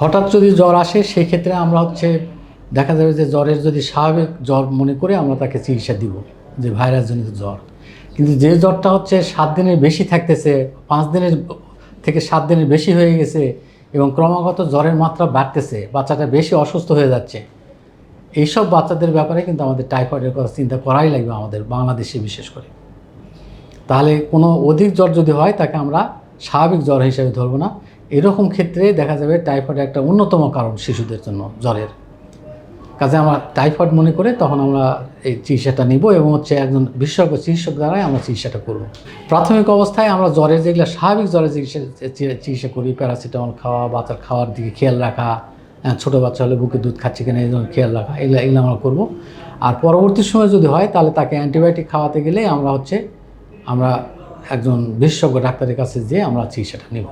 হঠাৎ যদি জ্বর আসে সেই ক্ষেত্রে আমরা হচ্ছে দেখা যাবে যে জ্বরের যদি স্বাভাবিক জ্বর মনে করে আমরা তাকে চিকিৎসা দিব, যে ভাইরাসজনিত জ্বর। কিন্তু যে জ্বরটা হচ্ছে সাত দিনের বেশি থাকতেছে, পাঁচ দিনের থেকে সাত দিনের বেশি হয়ে গেছে এবং ক্রমাগত জ্বরের মাত্রা বাড়তেছে, বাচ্চাটা বেশি অসুস্থ হয়ে যাচ্ছে, এইসব বাচ্চাদের ব্যাপারে কিন্তু আমাদের টাইফয়েডের কথা চিন্তা করাই লাগবে আমাদের বাংলাদেশে বিশেষ করে। তাহলে কোনো অধিক জ্বর যদি হয়, তাকে আমরা স্বাভাবিক জ্বর হিসেবে ধরবো না। এরকম ক্ষেত্রে দেখা যাবে টাইফয়েড একটা অন্যতম কারণ শিশুদের জন্য জ্বরের। কাজে আমরা টাইফয়েড মনে করে তখন আমরা এই চিকিৎসাটা নিব এবং হচ্ছে একজন বিশেষজ্ঞ চিকিৎসক দ্বারাই আমরা চিকিৎসাটা করব। প্রাথমিক অবস্থায় আমরা জ্বরের যেগুলো স্বাভাবিক জ্বরের চিকিৎসা চিকিৎসা করি প্যারাসিটামল খাওয়া বাচ্চার খাওয়ার দিকে খেয়াল রাখা হ্যাঁ, ছোটো বাচ্চা হলে বুকে দুধ খাচ্ছে কিনা এই জন্য খেয়াল রাখা এগুলো এগুলো আমরা করব। আর পরবর্তী সময় যদি হয় তাহলে তাকে অ্যান্টিবায়োটিক খাওয়াতে গেলে আমরা হচ্ছে আমরা একজন বিশেষজ্ঞ ডাক্তারের কাছে যেয়ে আমরা চিকিৎসাটা নেব।